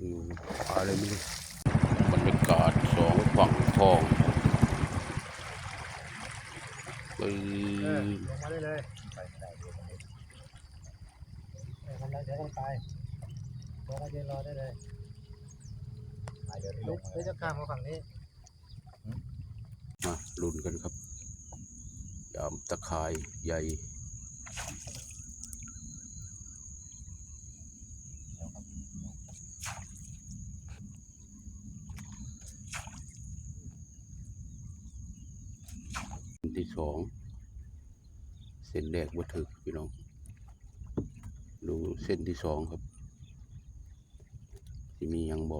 อืมอะไรไม่รู้บรรยากาศสองฝั่งคลองไปเออลงมาได้เลยไปไม่ได้เดี๋ยวมันเองเออมันแล้วเดี๋ยวต้องตายลงมายืนรอได้เลยไปเดี๋ยวที่ลงเดี๋ยวจะข้ามมาฝั่งนี้มาลุ้นกันครับยามตะข่ายใหญ่ ที่สองเส้นแรกวัตถึกพี่น้อง ดูเส้นที่สองครับ ที่มียังบ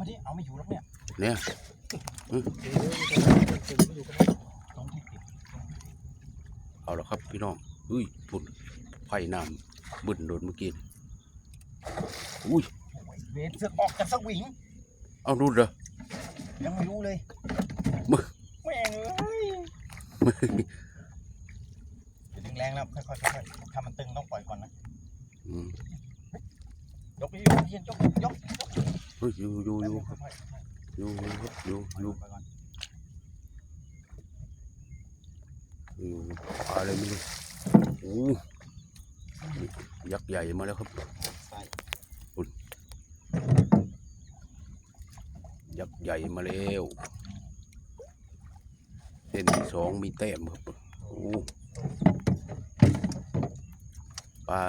มาดิเอาไม่อยู่แล้วเนี่ยเนี่ยเดี๋ยวมันจะถึงอยู่กันตรงที่ติดเอาละครับพี่น้องอุ้ยพุ่นไผ่น้ำบึ้นโดนเมื่อกี้นี่อุ้ยโอ้ยเบสเสือกออกจากสวิงเอาดูเด้อยังไม่รู้เลยมึงแม่งเอ้ยอย่าดึงแรงแล้วค่อยๆค่อยๆถ้ามันตึงต้องปล่อยก่อนนะอืมยกไปยกเย็นยกยกยกเฮ้ยอยู่อยู่อยู่ค่อยๆค่อยอยู่อยู่ครับอยู่ๆอยู่ไปก่อนอยู่อะไรไม่รู้โอ้ยักษ์ใหญ่มาแล้วครับใส่ยักษ์ใหญ่มาแล้วเส้นที่สองมีแต้มครับโอ้ปลา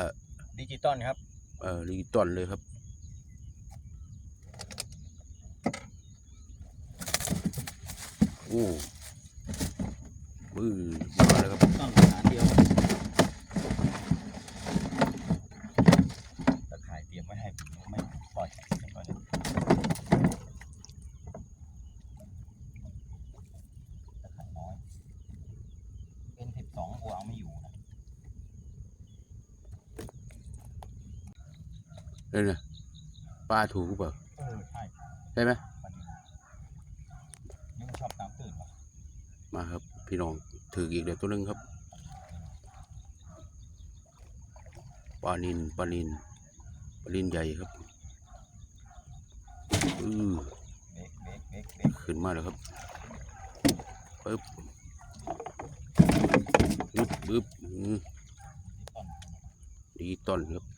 ดิจิตอลครับ เอ่อลีตอนเลยครับ อ้มือมาแล้วครับต้องหาเดียวตะข่ายเตรียมไว้ให้ไม่ปล่อยไม่ปล่อยเลยตะข่ายน้อย เป็นสิบสองกูเอาไม่อยู่นะนี่นะปลาถูกเปล่าใช่ไหม มันยังชอบน้ำตื่นวะ มาครับ พี่น้องถืออีกเดี๋ยวตัวนึงครับปลานินปลานินปลานินใหญ่ครับอือขึ้นมาแล้วครับปึ๊บปึ๊บปึ๊บดีต้นครับ